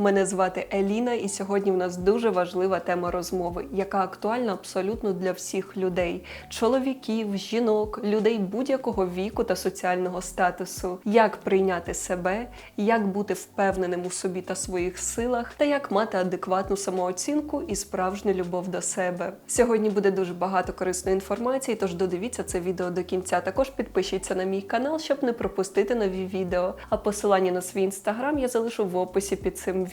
Мене звати Еліна, і сьогодні в нас дуже важлива тема розмови, яка актуальна абсолютно для всіх людей: чоловіків, жінок, людей будь-якого віку та соціального статусу. Як прийняти себе, як бути впевненим у собі та своїх силах, та як мати адекватну самооцінку і справжню любов до себе. Сьогодні буде дуже багато корисної інформації, тож додивіться це відео до кінця. Також підпишіться на мій канал, щоб не пропустити нові відео. А посилання на свій інстаграм я залишу в описі під цим.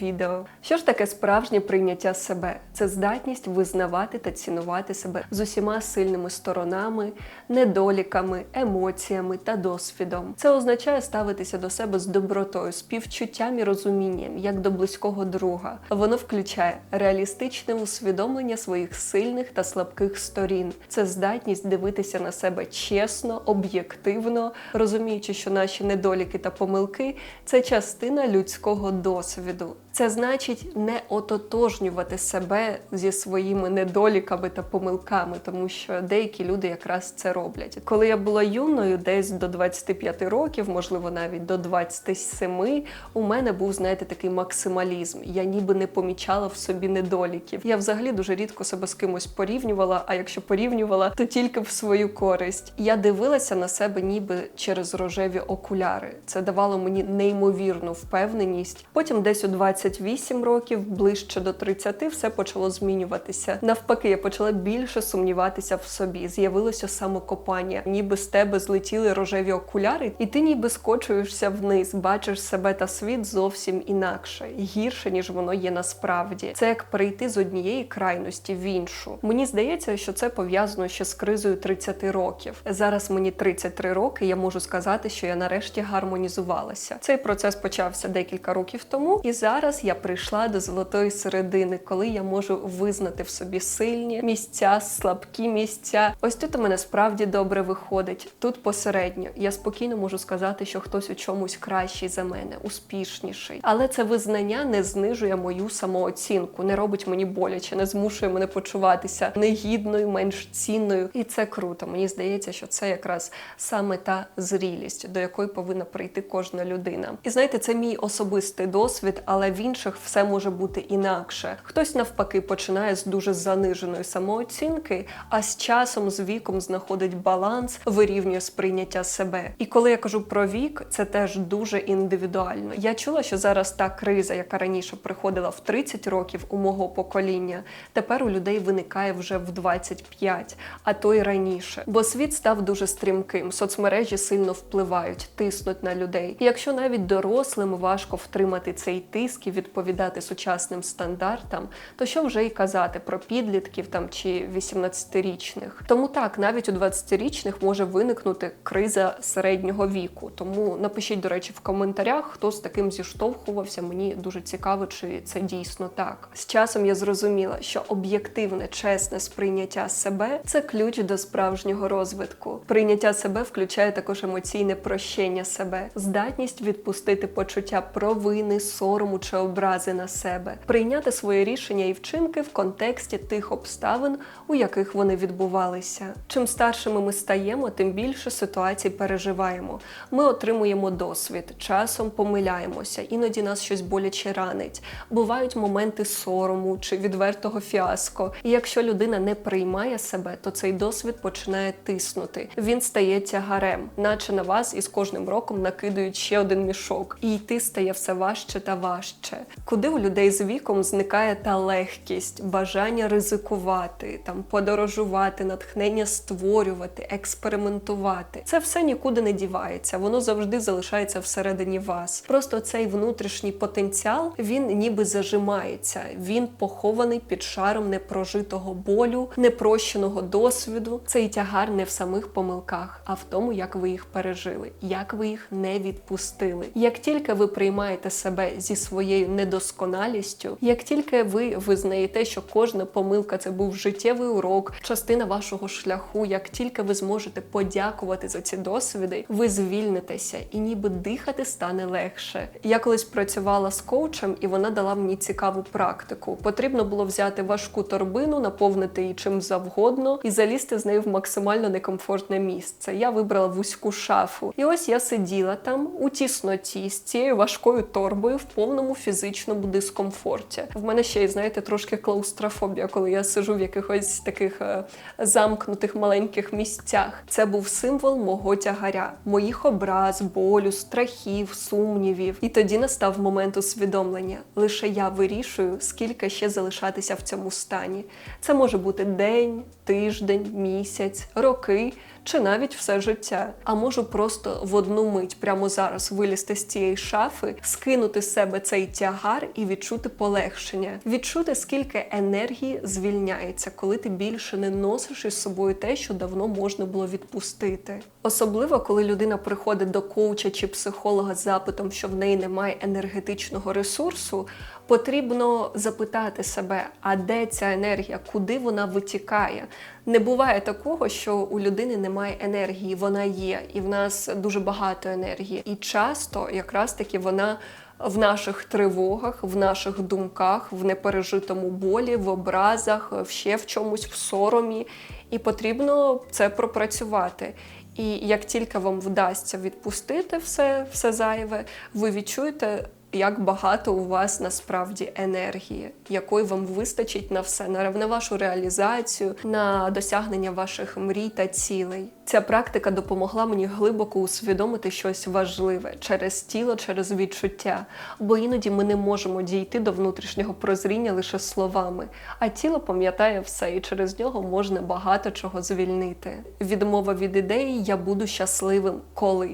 Що ж таке справжнє прийняття себе? Це здатність визнавати та цінувати себе з усіма сильними сторонами, недоліками, емоціями та досвідом. Це означає ставитися до себе з добротою, співчуттям і розумінням, як до близького друга. Воно включає реалістичне усвідомлення своїх сильних та слабких сторін. Це здатність дивитися на себе чесно, об'єктивно, розуміючи, що наші недоліки та помилки це частина людського досвіду. Це значить не ототожнювати себе зі своїми недоліками та помилками, тому що деякі люди якраз це роблять. Коли я була юною, десь до 25 років, можливо, навіть до 27, у мене був, знаєте, такий максималізм. Я ніби не помічала в собі недоліків. Я взагалі дуже рідко себе з кимось порівнювала. А якщо порівнювала, то тільки в свою користь. Я дивилася на себе ніби через рожеві окуляри. Це давало мені неймовірну впевненість. Потім, десь у 28 років, ближче до 30, все почало змінюватися. Навпаки, я почала більше сумніватися в собі. З'явилося самокопання, ніби з тебе злетіли рожеві окуляри, і ти ніби скочуєшся вниз, бачиш себе та світ зовсім інакше, гірше ніж воно є насправді. Це як перейти з однієї крайності в іншу. Мені здається, що це пов'язано ще з кризою 30 років. Зараз мені 33 роки. Я можу сказати, що я нарешті гармонізувалася. Цей процес почався декілька років тому, і зараз я прийшла до золотої середини, коли я можу визнати в собі сильні місця, слабкі місця. Ось тут у мене справді добре виходить. Тут посередньо. Я спокійно можу сказати, що хтось у чомусь кращий за мене, успішніший. Але це визнання не знижує мою самооцінку, не робить мені боляче, не змушує мене почуватися негідною, менш цінною. І це круто. Мені здається, що це якраз саме та зрілість, до якої повинна прийти кожна людина. І знаєте, це мій особистий досвід, але в інших все може бути інакше. Хтось навпаки починає з дуже заниженої самооцінки, а з часом, з віком знаходить баланс, вирівнює сприйняття себе. І коли я кажу про вік, це теж дуже індивідуально. Я чула, що зараз та криза, яка раніше приходила в 30 років у мого покоління, тепер у людей виникає вже в 25, а то й раніше. Бо світ став дуже стрімким, соцмережі сильно впливають, тиснуть на людей. І якщо навіть дорослим важко втримати цей тиск і відповідати сучасним стандартам, то що вже й казати про підлітків там чи 18-річних. Тому так, навіть у 20-річних може виникнути криза середнього віку. Тому напишіть, до речі, в коментарях, хто з таким зіштовхувався. Мені дуже цікаво, чи це дійсно так. З часом я зрозуміла, що об'єктивне, чесне сприйняття себе це ключ до справжнього розвитку. Прийняття себе включає також емоційне прощення себе, здатність відпустити почуття провини, сорому чи образи на себе, прийняти своє рішення і вчинки в контексті тих обставин, у яких вони відбувалися. Чим старшими ми стаємо, тим більше ситуацій переживаємо. Ми отримуємо досвід, часом помиляємося, іноді нас щось боляче ранить. Бувають моменти сорому чи відвертого фіаско. І якщо людина не приймає себе, то цей досвід починає тиснути. Він стає тягарем, наче на вас із кожним роком накидують ще один мішок, і йти стає все важче та важче. Куди у людей з віком зникає та легкість, бажання ризикувати, там подорожувати, натхнення створювати, експериментувати. Це все нікуди не дівається, воно завжди залишається всередині вас. Просто цей внутрішній потенціал він ніби зажимається. Він похований під шаром непрожитого болю, непрощеного досвіду. Цей тягар не в самих помилках, а в тому, як ви їх пережили, як ви їх не відпустили. Як тільки ви приймаєте себе зі своєю недосконалістю, як тільки ви визнаєте, що кожна помилка це був життєвий урок, частина вашого шляху, як тільки ви зможете подякувати за ці досвіди, ви звільнитеся і ніби дихати стане легше. Я колись працювала з коучем, і вона дала мені цікаву практику. Потрібно було взяти важку торбину, наповнити її чим завгодно і залізти з нею в максимально некомфортне місце. Я вибрала вузьку шафу. І ось я сиділа там у тісноті з цією важкою торбою в повному фізичному дискомфорті. В мене ще є, знаєте, трошки клаустрофобія, коли я сижу в якихось таких е, замкнутих маленьких місцях. Це був символ мого тягаря, моїх образ, болю, страхів, сумнівів. І тоді настав момент усвідомлення. Лише я вирішую, скільки ще залишатися в цьому стані. Це може бути день, тиждень, місяць, роки чи навіть все життя. А можу просто в одну мить прямо зараз вилізти з цієї шафи, скинути з себе цей тягар і відчути полегшення, відчути, скільки енергії звільняється, коли ти більше не носиш із собою те, що давно можна було відпустити. Особливо, коли людина приходить до коуча чи психолога з запитом, що в неї немає енергетичного ресурсу. Потрібно запитати себе, а де ця енергія, куди вона витікає. Не буває такого, що у людини немає енергії, вона є, і в нас дуже багато енергії. І часто якраз таки вона. В наших тривогах, в наших думках, в непережитому болі, в образах, ще в чомусь в соромі, і потрібно це пропрацювати. І як тільки вам вдасться відпустити все, все зайве, ви відчуєте як багато у вас насправді енергії, якої вам вистачить на все, на вашу реалізацію, на досягнення ваших мрій та цілей. Ця практика допомогла мені глибоко усвідомити щось важливе через тіло, через відчуття. Бо іноді ми не можемо дійти до внутрішнього прозріння лише словами, а тіло пам'ятає все, і через нього можна багато чого звільнити. Відмова від ідеї Я буду щасливим коли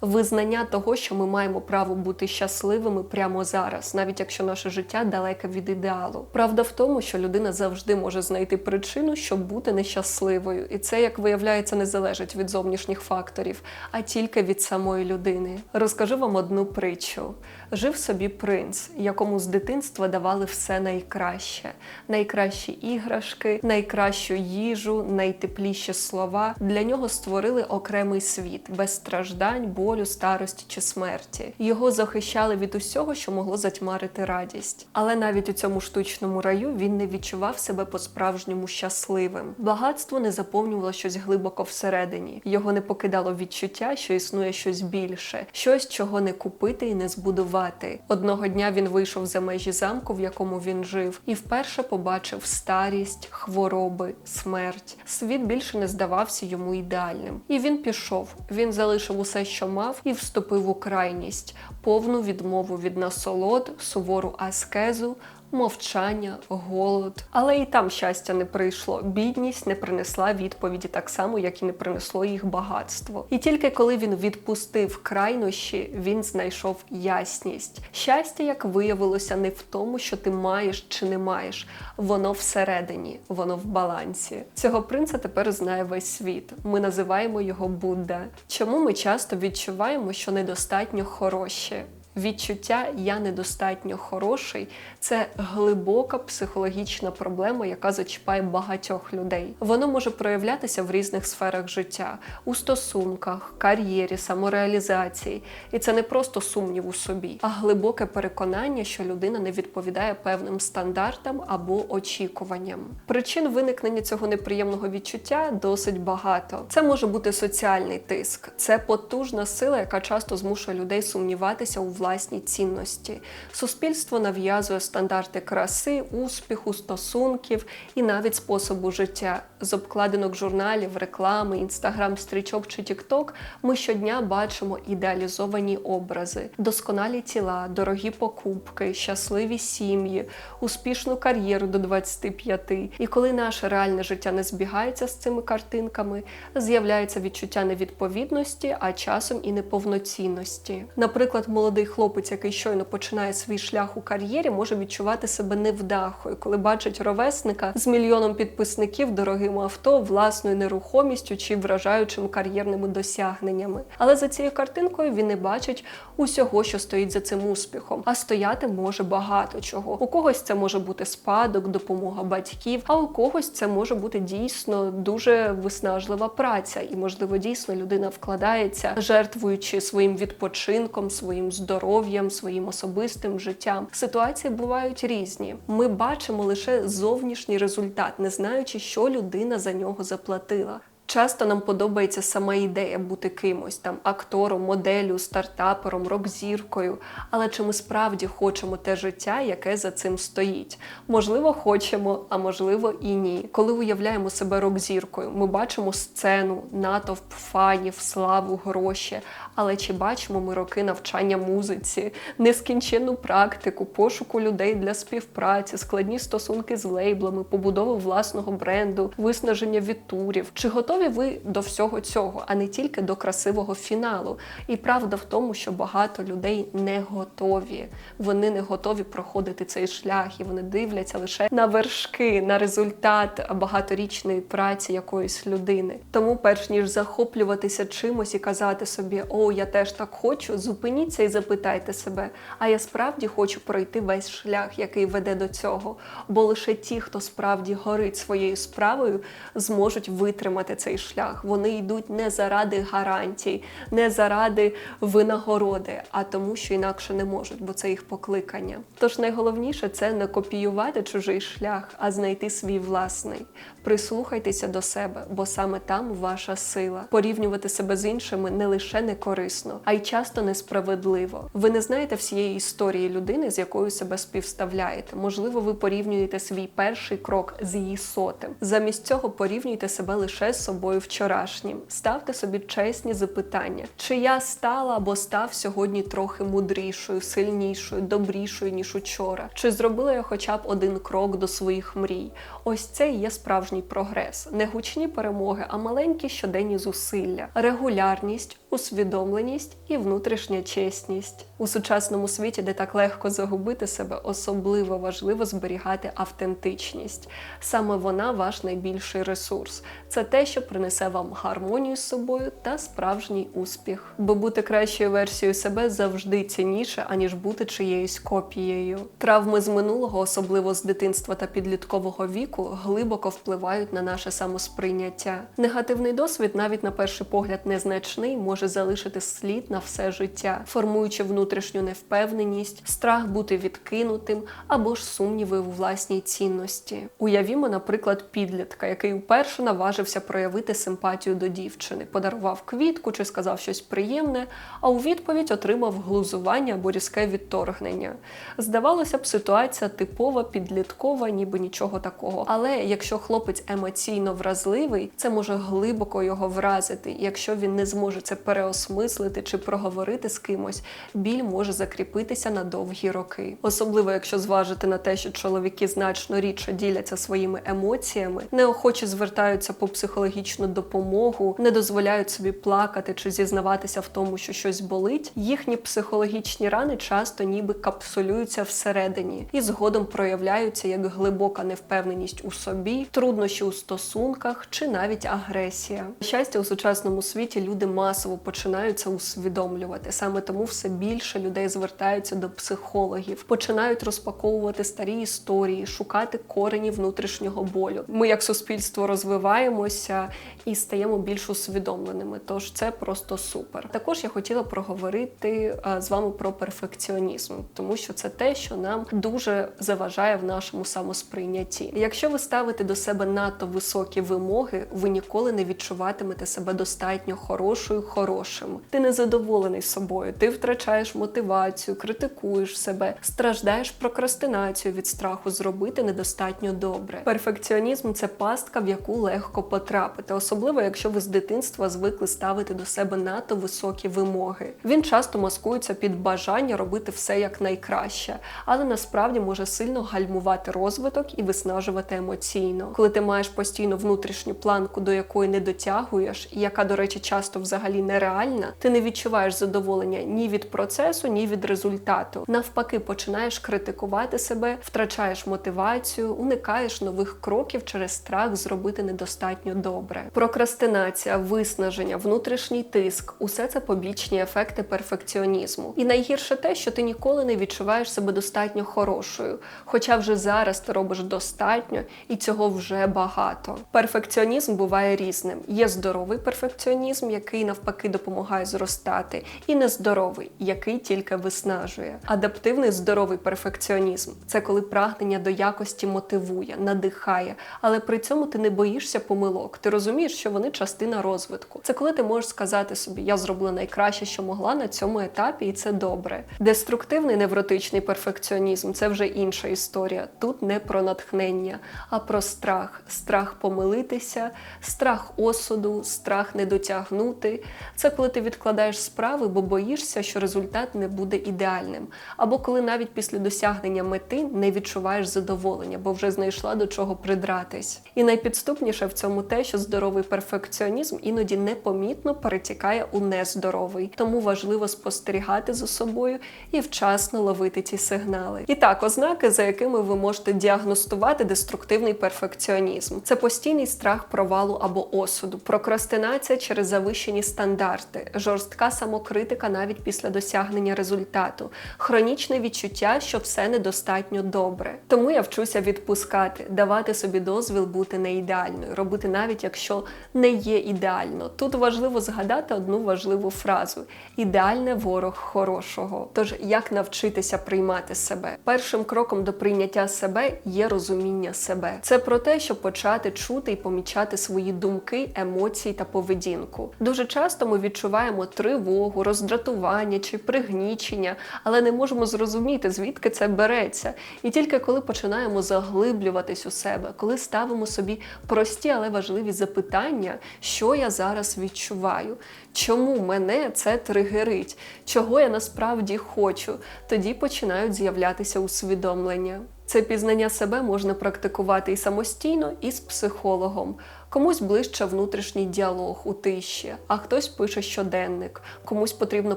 визнання того, що ми маємо право бути щасливими прямо зараз, навіть якщо наше життя далеке від ідеалу. Правда в тому, що людина завжди може знайти причину, щоб бути нещасливою, і це, як виявляється, не залежить від зовнішніх факторів, а тільки від самої людини. Розкажу вам одну притчу: жив собі принц, якому з дитинства давали все найкраще: найкращі іграшки, найкращу їжу, найтепліші слова. Для нього створили окремий світ без страждань болю, старості чи смерті. Його захищали від усього, що могло затьмарити радість. Але навіть у цьому штучному раю він не відчував себе по-справжньому щасливим. Багатство не заповнювало щось глибоко всередині. Його не покидало відчуття, що існує щось більше, щось, чого не купити і не збудувати. Одного дня він вийшов за межі замку, в якому він жив, і вперше побачив старість, хвороби, смерть. Світ більше не здавався йому ідеальним. І він пішов. Він залишив усе, що мав, і вступив у крайність, повну відмову від насолод, сувору аскезу, мовчання, голод. Але і там щастя не прийшло. Бідність не принесла відповіді так само, як і не принесло їх багатство. І тільки коли він відпустив крайнощі, він знайшов ясність. Щастя, як виявилося, не в тому, що ти маєш чи не маєш. Воно всередині, воно в балансі. Цього принца тепер знає весь світ. Ми називаємо його Будда. Чому ми часто відчуваємо, що недостатньо хороші? Відчуття я недостатньо хороший це глибока психологічна проблема, яка зачіпає багатьох людей. Воно може проявлятися в різних сферах життя, у стосунках, кар'єрі, самореалізації. І це не просто сумнів у собі, а глибоке переконання, що людина не відповідає певним стандартам або очікуванням. Причин виникнення цього неприємного відчуття досить багато. Це може бути соціальний тиск, це потужна сила, яка часто змушує людей сумніватися у власній власні цінності. Суспільство нав'язує стандарти краси, успіху, стосунків і навіть способу життя. З обкладинок журналів, реклами, інстаграм-стрічок чи тікток ми щодня бачимо ідеалізовані образи, досконалі тіла, дорогі покупки, щасливі сім'ї, успішну кар'єру до 25. І коли наше реальне життя не збігається з цими картинками, з'являється відчуття невідповідності, а часом і неповноцінності. Наприклад, молодий який щойно починає свій шлях у кар'єрі, може відчувати себе невдахою, коли бачить ровесника з мільйоном підписників, дорогим авто, власною нерухомістю чи вражаючим кар'єрними досягненнями. Але за цією картинкою він не бачить усього, що стоїть за цим успіхом. А стояти може багато чого. У когось це може бути спадок, допомога батьків, а у когось це може бути дійсно дуже виснажлива праця, і, можливо, дійсно людина вкладається, жертвуючи своїм відпочинком, своїм здоров'ям здоров'ям, своїм особистим життям. Ситуації бувають різні. Ми бачимо лише зовнішній результат, не знаючи, що людина за нього заплатила. Часто нам подобається сама ідея бути кимось там актором, моделлю, стартапером, рок-зіркою. Але чи ми справді хочемо те життя, яке за цим стоїть? Можливо, хочемо, а можливо і ні. Коли уявляємо себе рок-зіркою, ми бачимо сцену, натовп фанів, славу, гроші. Але чи бачимо ми роки навчання музиці, нескінченну практику, пошуку людей для співпраці, складні стосунки з лейблами, побудову власного бренду, виснаження від турів? Чи готові ви до всього цього, а не тільки до красивого фіналу? І правда в тому, що багато людей не готові. Вони не готові проходити цей шлях, і вони дивляться лише на вершки, на результат багаторічної праці якоїсь людини. Тому, перш ніж захоплюватися чимось і казати собі, о, я теж так хочу, зупиніться і запитайте себе, а я справді хочу пройти весь шлях, який веде до цього. Бо лише ті, хто справді горить своєю справою, зможуть витримати цей шлях. Вони йдуть не заради гарантій, не заради винагороди, а тому, що інакше не можуть, бо це їх покликання. Тож найголовніше це не копіювати чужий шлях, а знайти свій власний. Прислухайтеся до себе, бо саме там ваша сила. Порівнювати себе з іншими не лише не корисно, а й часто несправедливо. Ви не знаєте всієї історії людини, з якою себе співставляєте. Можливо, ви порівнюєте свій перший крок з її сотим. Замість цього порівнюйте себе лише з собою вчорашнім. Ставте собі чесні запитання, чи я стала або став сьогодні трохи мудрішою, сильнішою, добрішою ніж учора? Чи зробила я хоча б один крок до своїх мрій? Ось це і є справжній прогрес, не гучні перемоги, а маленькі щоденні зусилля, регулярність, усвідомленість і внутрішня чесність у сучасному світі, де так легко загубити себе, особливо важливо зберігати автентичність. Саме вона ваш найбільший ресурс. Це те, що принесе вам гармонію з собою та справжній успіх. Бо бути кращою версією себе завжди цінніше, аніж бути чиєюсь копією. Травми з минулого, особливо з дитинства та підліткового віку, глибоко впливають на наше самосприйняття. Негативний досвід, навіть на перший погляд, незначний, може залишити слід на все життя, формуючи внутрішню невпевненість, страх бути відкинутим або ж сумніви у власній цінності. Уявімо, наприклад, підлітка, який вперше наважився проявити симпатію до дівчини, подарував квітку чи сказав щось приємне, а у відповідь отримав глузування або різке відторгнення. Здавалося б, ситуація типова, підліткова, ніби нічого такого. Але якщо хлопець емоційно вразливий, це може глибоко його вразити. Якщо він не зможе це переосмислити чи проговорити з кимось, біль може закріпитися на довгі роки. Особливо, якщо зважити на те, що чоловіки значно рідше діляться своїми емоціями, неохоче звертаються по психологічну допомогу, не дозволяють собі плакати чи зізнаватися в тому, що щось болить. Їхні психологічні рани часто ніби капсулюються всередині і згодом проявляються як глибока невпевненість у собі, труднощі у стосунках чи навіть агресія. На Щастя, у сучасному світі люди масово починаються усвідомлювати. Саме тому все більше людей звертаються до психологів, починають розпаковувати старі історії, шукати корені внутрішнього болю. Ми, як суспільство, розвиваємося і стаємо більш усвідомленими. Тож це просто супер. Також я хотіла проговорити з вами про перфекціонізм, тому що це те, що нам дуже заважає в нашому самосприйнятті. Якщо ви ставите до себе надто високі вимоги, ви ніколи не відчуватимете себе достатньо хорошою, хорошим. Ти не задоволений собою, ти втрачаєш мотивацію, критикуєш себе, страждаєш прокрастинацію від страху зробити недостатньо добре. Перфекціонізм це пастка, в яку легко потрапити, особливо якщо ви з дитинства звикли ставити до себе надто високі вимоги. Він часто маскується під бажання робити все як найкраще, але насправді може сильно гальмувати розвиток і виснажувати емоційно. Коли ти маєш постійно внутрішню планку, до якої не дотягуєш, і яка, до речі, часто взагалі нереальна, ти не відчуваєш задоволення ні від процесу, ні від результату. Навпаки, починаєш критикувати себе, втрачаєш мотивацію, уникаєш нових кроків через страх зробити недостатньо добре. Прокрастинація, виснаження, внутрішній тиск усе це побічні ефекти перфекціонізму. І найгірше те, що ти ніколи не відчуваєш себе достатньо хорошою, хоча вже зараз ти робиш достатньо і цього вже багато. Перфекціонізм буває різним. Є здоровий перфекціонізм, який навпаки який допомагає зростати, і нездоровий, який тільки виснажує. Адаптивний здоровий перфекціонізм це коли прагнення до якості мотивує, надихає, але при цьому ти не боїшся помилок. Ти розумієш, що вони частина розвитку. Це коли ти можеш сказати собі, я зробила найкраще, що могла на цьому етапі, і це добре. Деструктивний невротичний перфекціонізм це вже інша історія. Тут не про натхнення, а про страх. Страх помилитися, страх осуду, страх не дотягнути. Це коли ти відкладаєш справи, бо боїшся, що результат не буде ідеальним. Або коли навіть після досягнення мети не відчуваєш задоволення, бо вже знайшла до чого придратись. І найпідступніше в цьому те, що здоровий перфекціонізм іноді непомітно перетікає у нездоровий. Тому важливо спостерігати за собою і вчасно ловити ці сигнали. І так, ознаки, за якими ви можете діагностувати деструктивний перфекціонізм, це постійний страх провалу або осуду, прокрастинація через завищені стандарти, жорстка самокритика навіть після досягнення результату, хронічне відчуття, що все недостатньо добре. Тому я вчуся відпускати, давати собі дозвіл бути не ідеальною, робити навіть якщо не є ідеально. Тут важливо згадати одну важливу фразу: ідеальне ворог хорошого. Тож як навчитися приймати себе? Першим кроком до прийняття себе є розуміння себе. Це про те, щоб почати чути і помічати свої думки, емоції та поведінку. Дуже часто ми відчуваємо тривогу, роздратування чи пригнічення, але не можемо зрозуміти, звідки це береться. І тільки коли починаємо заглиблюватись у себе, коли ставимо собі прості, але важливі запитання, що я зараз відчуваю, чому мене це тригерить, чого я насправді хочу, тоді починають з'являтися усвідомлення. Це пізнання себе можна практикувати і самостійно, і з психологом. Комусь ближче внутрішній діалог у тиші, а хтось пише щоденник, комусь потрібно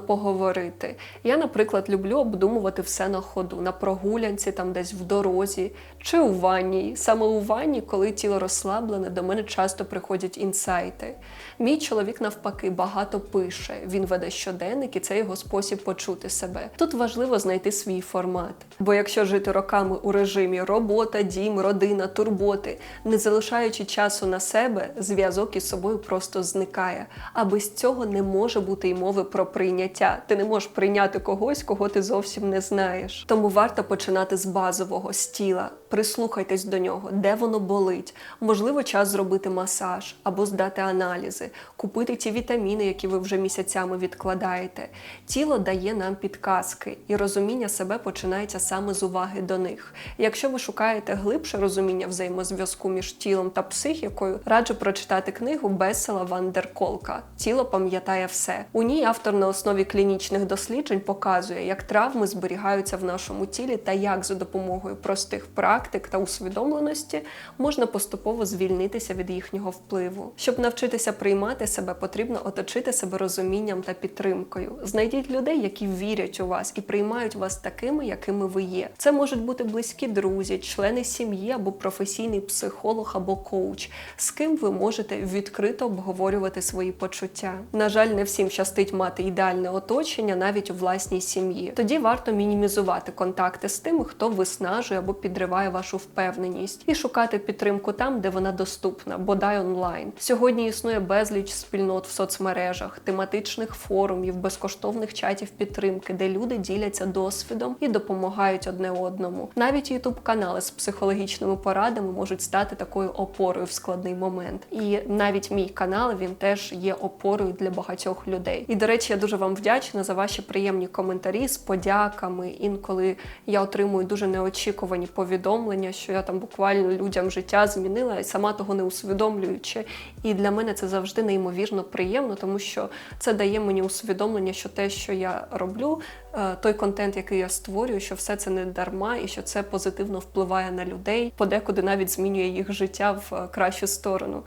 поговорити. Я, наприклад, люблю обдумувати все на ходу, на прогулянці, там десь в дорозі чи у ванні. Саме у ванні, коли тіло розслаблене, до мене часто приходять інсайти. Мій чоловік, навпаки, багато пише. Він веде щоденник, і це його спосіб почути себе. Тут важливо знайти свій формат. Бо якщо жити роками у режимі робота, дім, родина, турботи, не залишаючи часу на себе, зв'язок із собою просто зникає. А без цього не може бути й мови про прийняття. Ти не можеш прийняти когось, кого ти зовсім не знаєш. Тому варто починати з базового з тіла. Прислухайтесь до нього, де воно болить. Можливо, час зробити масаж або здати аналізи, купити ті вітаміни, які ви вже місяцями відкладаєте. Тіло дає нам підказки, і розуміння себе починається саме з уваги до них. Якщо ви шукаєте глибше розуміння взаємозв'язку між тілом та психікою, раджу прочитати книгу Бесела Вандерколка Тіло пам'ятає все. У ній автор на основі клінічних досліджень показує, як травми зберігаються в нашому тілі та як за допомогою простих практик та усвідомленості можна поступово звільнитися від їхнього впливу. Щоб навчитися приймати себе, потрібно оточити себе розумінням та підтримкою. Знайдіть людей, які вірять у вас і приймають вас такими, якими ви є. Це можуть бути близькі друзі, члени сім'ї або професійний психолог або коуч, з ким ви можете відкрито обговорювати свої почуття. На жаль, не всім щастить мати ідеальне оточення навіть у власній сім'ї. Тоді варто мінімізувати контакти з тими, хто виснажує або підриває вашу впевненість, і шукати підтримку там, де вона доступна, бодай онлайн. Сьогодні існує безліч спільнот в соцмережах, тематичних форумів, безкоштовних чатів підтримки, де люди діляться досвідом і допомагають одне одному. Навіть ютуб канали з психологічними порадами можуть стати такою опорою в складний момент. І навіть мій канал він теж є опорою для багатьох людей. І до речі, я дуже вам вдячна за ваші приємні коментарі з подяками. Інколи я отримую дуже неочікувані повідомлення, що я там буквально людям життя змінила і сама того не усвідомлюючи. І для мене це завжди неймовірно приємно, тому що це дає мені усвідомлення, що те, що я роблю, е, той контент, який я створюю, що все це не дарма, і що це позитивно впливає на людей, подекуди навіть змінює їх життя в е, кращу сторону.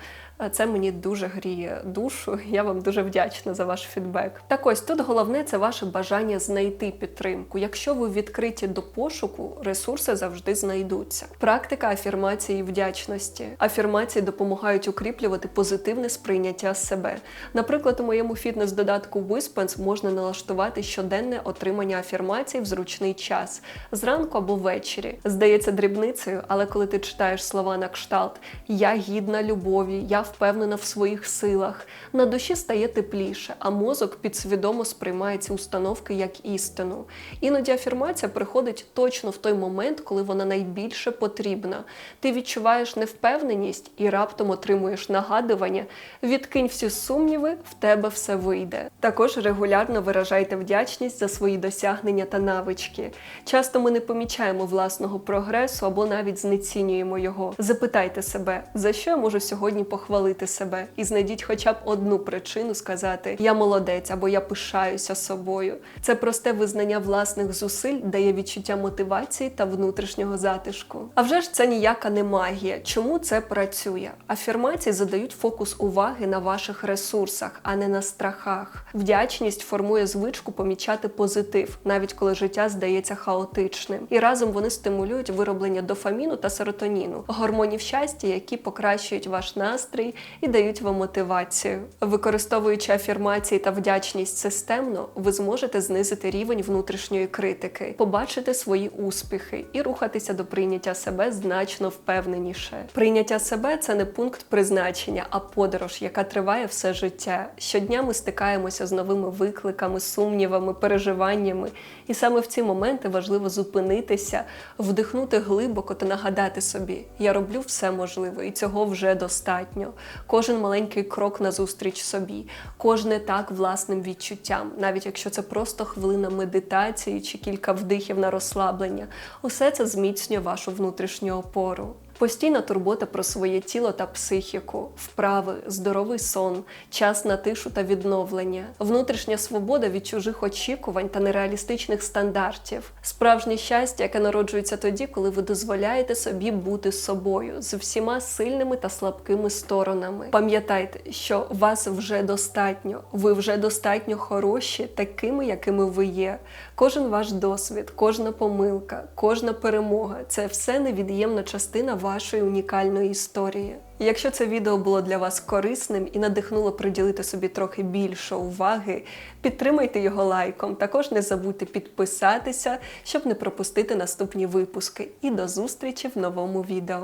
Це мені дуже гріє душу. Я вам дуже вдячна за ваш фідбек. Так ось тут головне це ваше бажання знайти підтримку. Якщо ви відкриті до пошуку, ресурси завжди знайдуться. Практика афірмації вдячності. Афірмації допомагають укріплювати позитивне сприйняття себе. Наприклад, у моєму фітнес-додатку Whispense можна налаштувати щоденне отримання афірмацій в зручний час зранку або ввечері. Здається дрібницею, але коли ти читаєш слова на кшталт Я гідна любові, я впевнена в своїх силах. На душі стає тепліше, а мозок підсвідомо сприймає ці установки як істину. Іноді афірмація приходить точно в той момент, коли вона найбільше потрібна. Ти відчуваєш невпевненість і раптом отримуєш нагадування. Відкинь всі сумніви, в тебе все вийде. Також регулярно виражайте вдячність за свої досягнення та навички. Часто ми не помічаємо власного прогресу або навіть знецінюємо його. Запитайте себе, за що я можу сьогодні похвалити себе, і знайдіть хоча б одну причину сказати Я молодець або я пишаюся собою. Це просте визнання власних зусиль дає відчуття мотивації та внутрішнього затишку. А вже ж це ніяка не магія. Чому це працює? Афірмації задають фокус уваги на ваших ресурсах, а не на страхах. Вдячність формує звичку помічати позитив, навіть коли життя здається хаотичним. І разом вони стимулюють вироблення дофаміну та серотоніну, гормонів щастя, які покращують ваш настрій і дають вам мотивацію. Використовуючи афірмації та вдячність системно, ви зможете знизити рівень внутрішньої критики, побачити свої успіхи і рухатися до прийняття себе значно впевненіше. Прийняття себе це не пункт призначення, а подорож, яка триває все життя. Щодня ми стикаємося з новими викликами, сумнівами, переживаннями. І саме в ці моменти важливо зупинитися, вдихнути глибоко та нагадати собі: я роблю все можливе, і цього вже достатньо. Кожен маленький крок назустріч собі, кожне так власним відчуттям, навіть якщо це просто хвилина медитації чи кілька вдихів на розслаблення, усе це зміцнює вашу внутрішню опору. Постійна турбота про своє тіло та психіку, вправи, здоровий сон, час на тишу та відновлення, внутрішня свобода від чужих очікувань та нереалістичних стандартів, справжнє щастя, яке народжується тоді, коли ви дозволяєте собі бути собою з всіма сильними та слабкими сторонами. Пам'ятайте, що вас вже достатньо, ви вже достатньо хороші, такими, якими ви є. Кожен ваш досвід, кожна помилка, кожна перемога це все невід'ємна частина вашої унікальної історії. Якщо це відео було для вас корисним і надихнуло приділити собі трохи більше уваги, підтримайте його лайком. Також не забудьте підписатися, щоб не пропустити наступні випуски. І до зустрічі в новому відео.